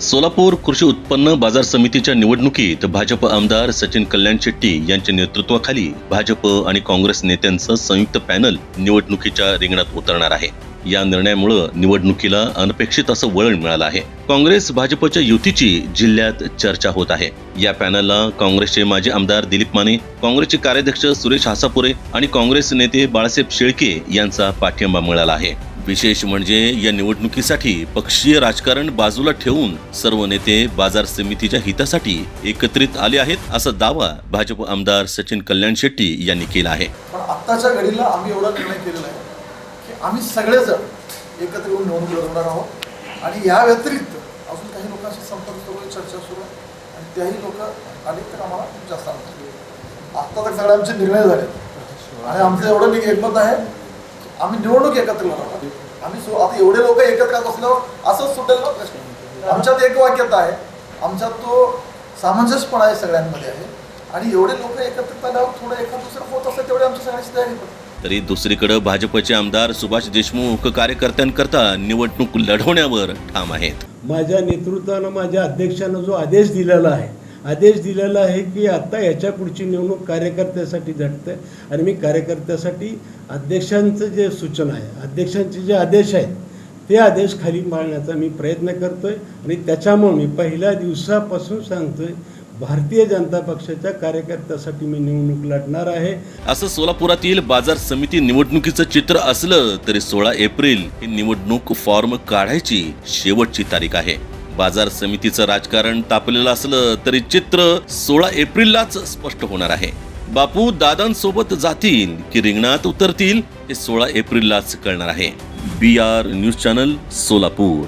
सोलापूर कृषी उत्पन्न बाजार समितीच्या निवडणुकीत भाजप आमदार सचिन कल्याण शेट्टी यांच्या नेतृत्वाखाली भाजप आणि काँग्रेस नेत्यांचं संयुक्त पॅनल निवडणुकीच्या रिंगणात उतरणार आहे. या निर्णयामुळं निवडणुकीला अनपेक्षित असं वळण मिळालं आहे. काँग्रेस भाजपच्या युतीची जिल्ह्यात चर्चा होत आहे. या पॅनलला काँग्रेसचे माजी आमदार दिलीप माने काँग्रेसचे कार्याध्यक्ष सुरेश हासापुरे आणि काँग्रेस नेते बाळासाहेब शेळके यांचा पाठिंबा मिळाला आहे. विशेष म्हणजे या निवडणुकीसाठी पक्षीय राजकारण बाजूला ठेवून सर्व नेते बाजार समितीच्या हितासाठी एकत्रित आले आहेत असा दावा भाजप आमदार सचिन कल्याण शेट्टी यांनी केला आहे. पण आत्ताच्या घडीला आम्ही एवढा निर्णय केलेला आहे की आम्ही सगळेजण एकत्र येऊन निवडणूक लढवणार आहोत. आणि या व्यतिरिक्त अजून काही लोकांशी संपर्क सुरू चर्चा सुरू आहे. आणि त्याही लोक आले तर आम्हाला खूप जास्त आनंद आत्ता तर सगळे आमचे निर्णय झाले. आणि आमचं एवढं एकमत आहे आम्ही निवडणूक एकत्र लढवणार आम्ही सु- आता एवढे लोक एकत्र असल्यावर असंच सुटेल ना प्रश्न? आमच्यात एक वाक्यता आहे. आमच्यात तो सामंजस्यपणा आहे सगळ्यांमध्ये आहे. आणि एवढे लोक एकत्रित आल्यावर थोडं एखाद दुसरं होत असतं तेवढी आमची सगळ्यांची तयारी पण. तरी दुसरीकडे भाजपचे आमदार सुभाष देशमुख कार्यकर्त्यांकरता निवडणूक लढवण्यावर ठाम आहेत. माझ्या नेतृत्वानं माझ्या अध्यक्षानं जो आदेश दिलेला आहे आदेश दिलेला आहे की आत्ता याच्या पुढची निवडणूक कार्यकर्त्यासाठी झटते आणि मी कार्यकर्त्यासाठी अध्यक्षांचं जे सूचना आहे अध्यक्षांचे जे आदेश आहेत ते आदेश खाली पाळण्याचा मी प्रयत्न करतोय आणि त्याच्यामुळे मी पहिल्या दिवसापासून सांगतोय भारतीय जनता पक्षाच्या कार्यकर्त्यासाठी मी निवडणूक लढणार आहे. असं सोलापुरातील बाजार समिती निवडणुकीचं चित्र असलं तरी सोळा एप्रिल ही निवडणूक फॉर्म काढायची शेवटची तारीख आहे. बाजार समितीचं राजकारण तापलेलं असलं तरी चित्र सोळा एप्रिललाच स्पष्ट होणार आहे. बापू दादांसोबत जातील की रिंगणात उतरतील हे सोळा एप्रिललाच कळणार आहे. B R news channel Solapur.